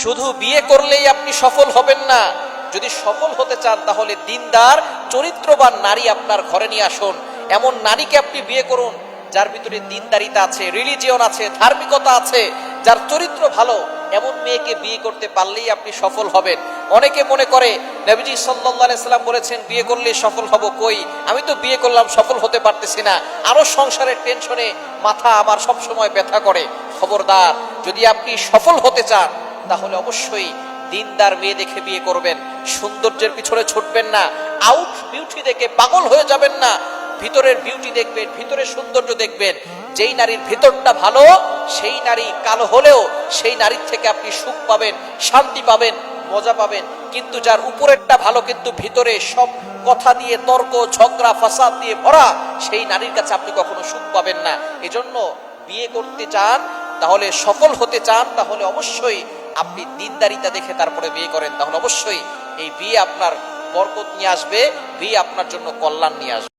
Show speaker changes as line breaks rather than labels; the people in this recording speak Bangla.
শুধু বিয়ে করলেই আপনি সফল হবেন না। যদি সফল হতে চান, তাহলে দিনদার, চরিত্রবান নারী আপনার ঘরে নিয়ে আসুন। এমন নারীকে আপনি বিয়ে করুন, যার ভিতরে দিনদারিতা আছে রিলিজিয়ন আছে, ধার্মিকতা আছে, যার চরিত্র ভালো। এমন মেয়েকে বিয়ে করতে পারলেই আপনি সফল হবেন। অনেকে মনে করে, নবীজি সাল্লাম বলেছেন, বিয়ে করলে সফল হব কই? আমি তো বিয়ে করলাম, সফল হতে পারতেছি না। আরও সংসারের টেনশনে মাথা আমার সব সময় ব্যথা করে। খবরদার, যদি আপনি সফল হতে চান তাহলে অবশ্যই দিনদার মেয়ে দেখে বিয়ে করবেন। সৌন্দর্যের পিছনে ছুটবেন না। আউট বিউটি দেখে পাগল হয়ে যাবেন না। ভিতরের বিউটি দেখবেন, ভিতরের সৌন্দর্য দেখবেন। যেই নারীর ভিতরটা ভালো, সেই নারী কালো হলেও সেই নারীর থেকে আপনি সুখ পাবেন, শান্তি পাবেন, মজা পাবেন। কিন্তু যার উপরেরটা ভালো কিন্তু ভিতরে সব কথা দিয়ে তর্ক, ঝগড়া, ফাসাদ দিয়ে ভরা, সেই নারীর কাছে আপনি কখনো সুখ পাবেন না। এজন্য বিয়ে করতে চান, তাহলে সফল হতে চান, তাহলে অবশ্যই আপনি দিনদারিতা দেখে তারপরে বিয়ে করেন তখন অবশ্যই এই বিয়ে আপনার বরকত নিয়ে আসবে, বিয়ে আপনার জন্য কল্যাণ নিয়ে আসবে।